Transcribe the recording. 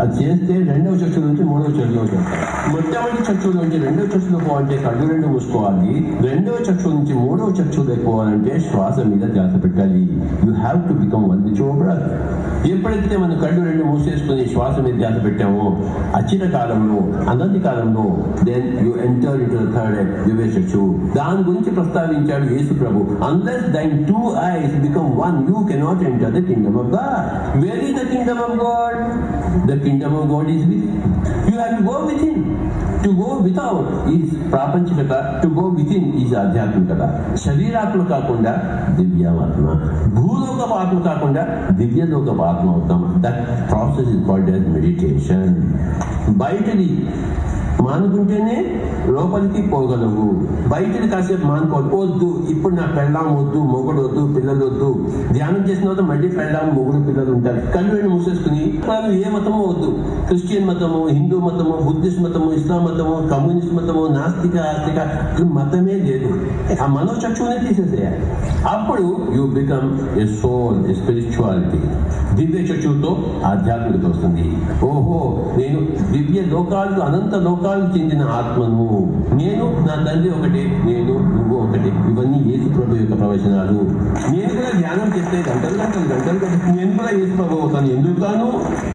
అది చేస్తే రెండవ చక్షు నుంచి మూడవ చక్షులో మొట్టమొదటి చక్షు నుంచి రెండవ చర్చలో పోవాలంటే కళ్ళు రెండు మూసుకోవాలి రెండవ చక్షు నుంచి మూడవ చక్షులో పోవాలంటే శ్వాస మీద ధ్యాస పెట్టాలి you have to become one with your brother ఎప్పుడైతే మనం కళ్ళు రెండు మూసేసుకుని శ్వాస మీద ధ్యాస పెట్టామో అచిర కాలంలో అనంతి కాలంలో then you enter in third దివ్య చక్షు దాని గురించి ప్రస్తావించాడు యేసు ప్రభు unless thine two eyes become one you cannot enter the kingdom of God where the kingdom of God The kingdom of God is with you. Have to go within to go without is ప్రాపంచికత to go within is ఆధ్యాత్మికత శరీరాత్మ కాకుండా దివ్యాత్మ భూలోకపు ఆత్మ కాకుండా దివ్యలోకపు ఆత్మ అవుతాం that process is called as meditation బయటది మానుకుంటేనే లోపలికి పోగలవు. బయటని కాసేపు మానుకోవద్దు వద్దు ఇప్పుడు నాకు పెళ్ళాం వద్దు మొగుడు వద్దు పిల్లలు వద్దు. ధ్యానం చేసిన తర్వాత మళ్ళీ పెళ్ళాం మొగుడు పిల్లలు ఉంటారు. కళ్ళు రెండు మూసేసుకుని వాళ్ళు ఏ మతమో వద్దు. క్రిస్టియన్ మతము హిందూ మతము బుద్ధిస్ట్ మతము ఇస్లాం మతము కమ్యూనిస్ట్ మతము నాస్తిక ఆస్తిక మతమే లేదు. ఆ మనో మనోచక్షువునే తీసేసేయాలి అప్పుడు you become a soul a spirituality దివ్య చక్షువుతో ఆధ్యాత్మికత వస్తుంది. ఓహో నేను దివ్య లోకాలకు అనంత లోకాలకు చెందిన ఆత్మను. నేను నా తండ్రి ఒకటి నేను నువ్వు ఒకటి. ఇవన్నీ ఏసు ప్రభు యొక్క ప్రవచనాలు. నేను కూడా ధ్యానం చేస్తే గంటలు గంటలు గంటలు నేను కూడా ఏసు ప్రభు అవుతాను. ఎందుకు